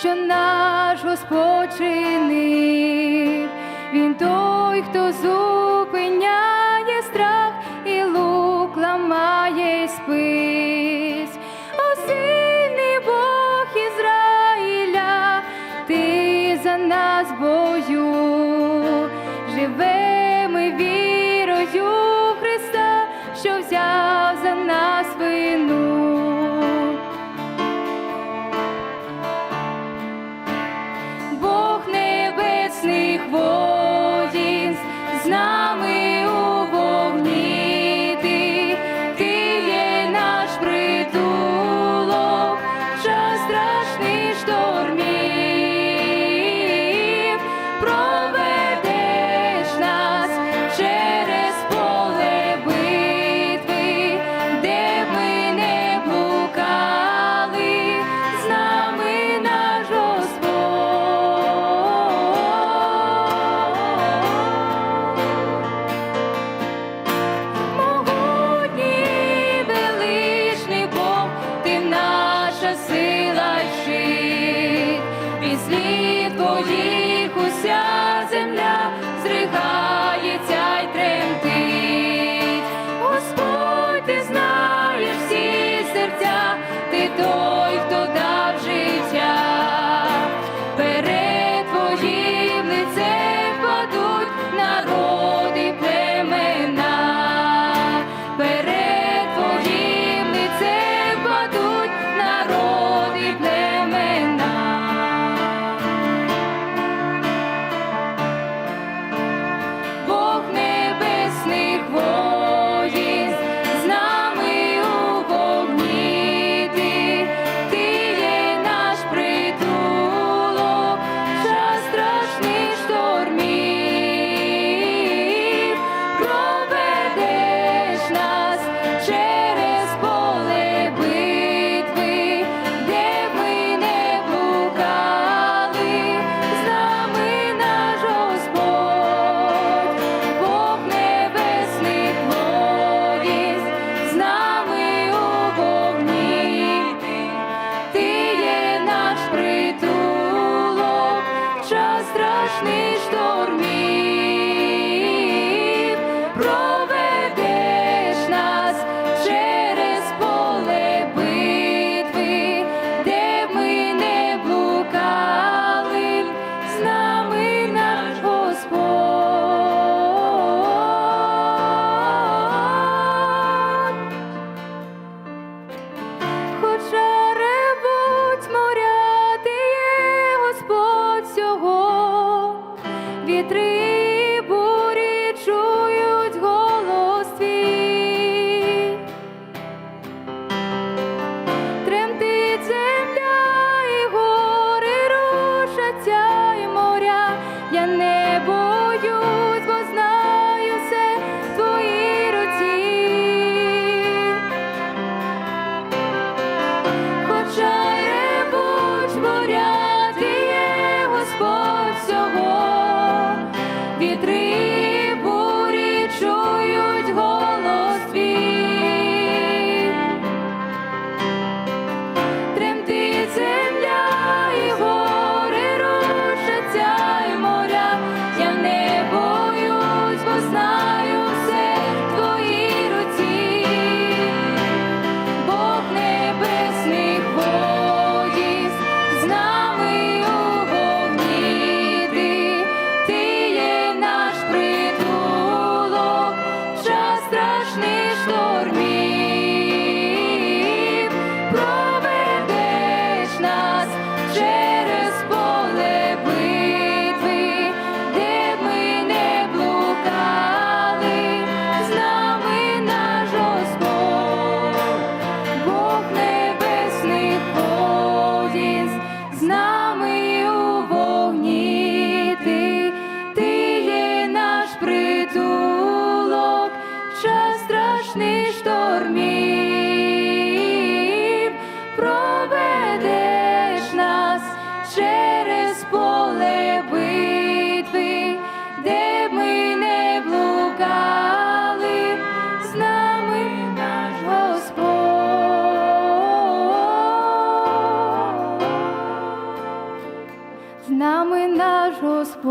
що наш Господь чинив. Він той, хто зупиняє страх і лук ламає й спис. О, сильний Бог Ізраїля, ти за нас бою, живемо me dormir. вітри. вітри. нами наш Господь.